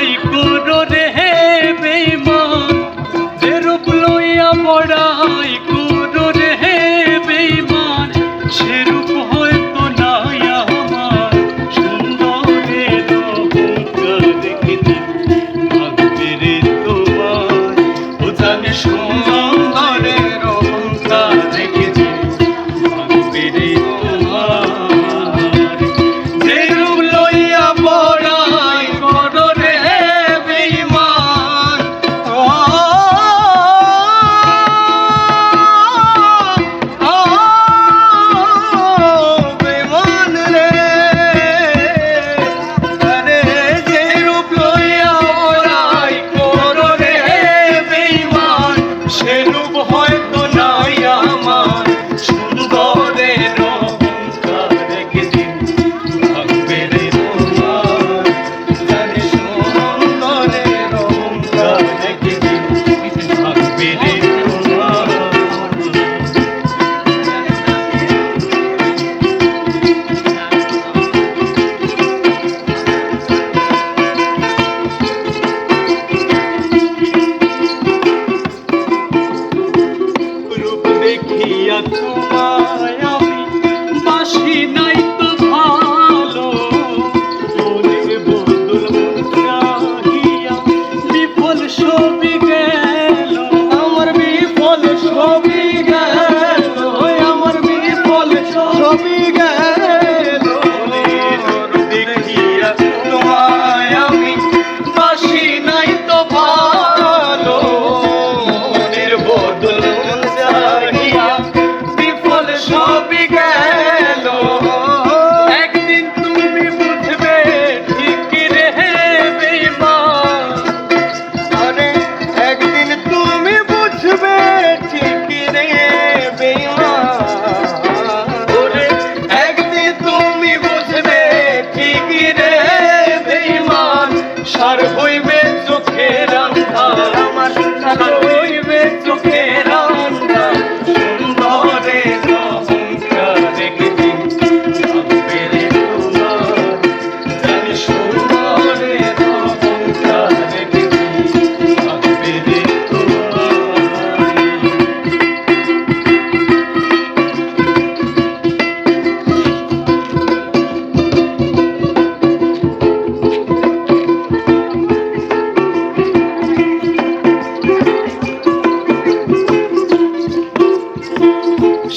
দয় করো রে হে বেইমান যেরূপ লইয়া পড়াই করো রে হে বেইমান সেরূপ হয়তো নাই আমার। সুন্দরে দেখে দিন তোমার ও জানে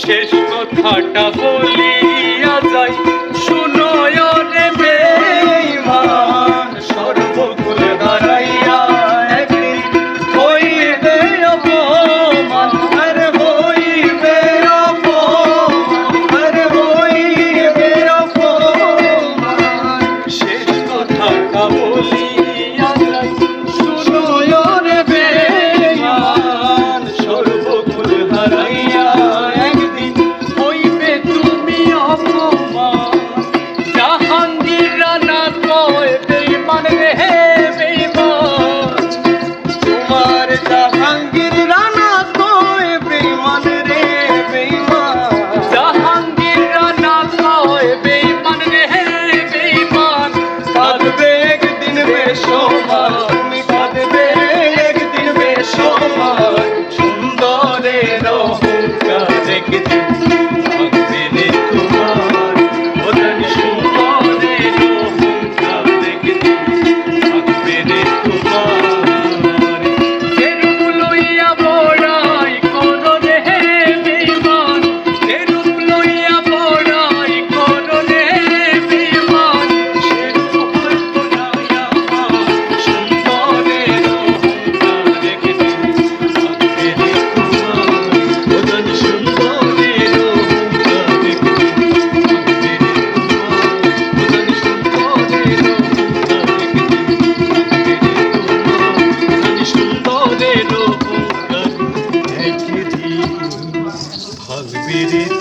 শেষ কথাটা বলি। তোমার Beep, beep, beep.